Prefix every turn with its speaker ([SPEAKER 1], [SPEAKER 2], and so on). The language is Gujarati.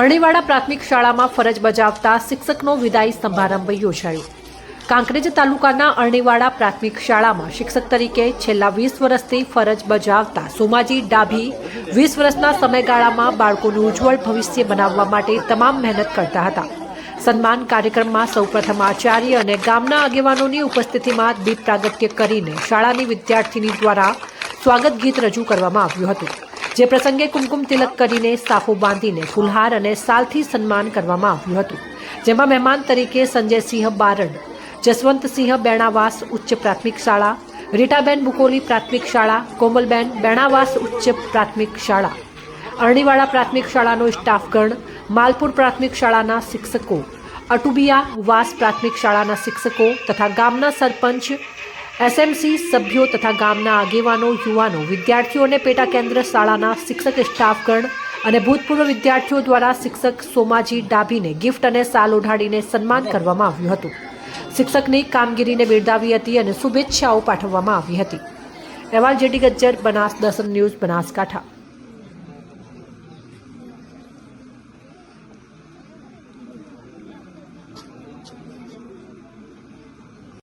[SPEAKER 1] અરણીવાડા પ્રાથમિક શાળામાં ફરજ બજાવતા શિક્ષકનો વિદાય સમારંભ યોજાયો. કાંકરેજ તાલુકાના અરણીવાડા પ્રાથમિક શાળામાં શિક્ષક તરીકે છેલ્લા વીસ વર્ષથી ફરજ બજાવતા સોમાજી ડાભી વીસ વર્ષના સમયગાળામાં બાળકોનું ઉજ્જવળ ભવિષ્ય બનાવવા માટે તમામ મહેનત કરતા હતા. સન્માન કાર્યક્રમમાં સૌપ્રથમ આચાર્ય અને ગામના આગેવાનોની ઉપસ્થિતિમાં દીપ પ્રાગટ્ય કરીને શાળાની વિદ્યાર્થીની દ્વારા સ્વાગત ગીત રજૂ કરવામાં આવ્યું હતું. જે પ્રસંગે કુમકુમ તિલક કરીને સાફો બાંધીને ફુલહાર અને સાલથી સન્માન કરવામાં આવ્યું હતું. જેમાં મહેમાન તરીકે સંજયસિંહ બારડ જસવંતસિંહ બેણાવાસ ઉચ્ચ પ્રાથમિક શાળા, રીટાબેન બુકોલી પ્રાથમિક શાળા, કોમલબેન બેણાવાસ ઉચ્ચ પ્રાથમિક શાળા, અરણીવાડા પ્રાથમિક શાળાનો સ્ટાફગણ, માલપુર પ્રાથમિક શાળાના શિક્ષકો, અટુબિયા વાસ પ્રાથમિક શાળાના શિક્ષકો તથા ગામના સરપંચ એસએમસી સભ્યો તથા ગામના આગેવાનો, યુવાનો વિદ્યાર્થીઓને પેટા કેન્દ્ર શાળાના શિક્ષક સ્ટાફગણ અને ભૂતપૂર્વ વિદ્યાર્થીઓ દ્વારા શિક્ષક સોમાજી ડાભીને ગિફ્ટ અને સાલ ઓઢાડીને સન્માન કરવામાં આવ્યું હતું. શિક્ષકની કામગીરીને બિરદાવી હતી અને શુભેચ્છાઓ પાઠવવામાં આવી હતી. અહેવાલ જેડી ગજ્જર, બનાસ દર્શન ન્યૂઝ, બનાસકાંઠા.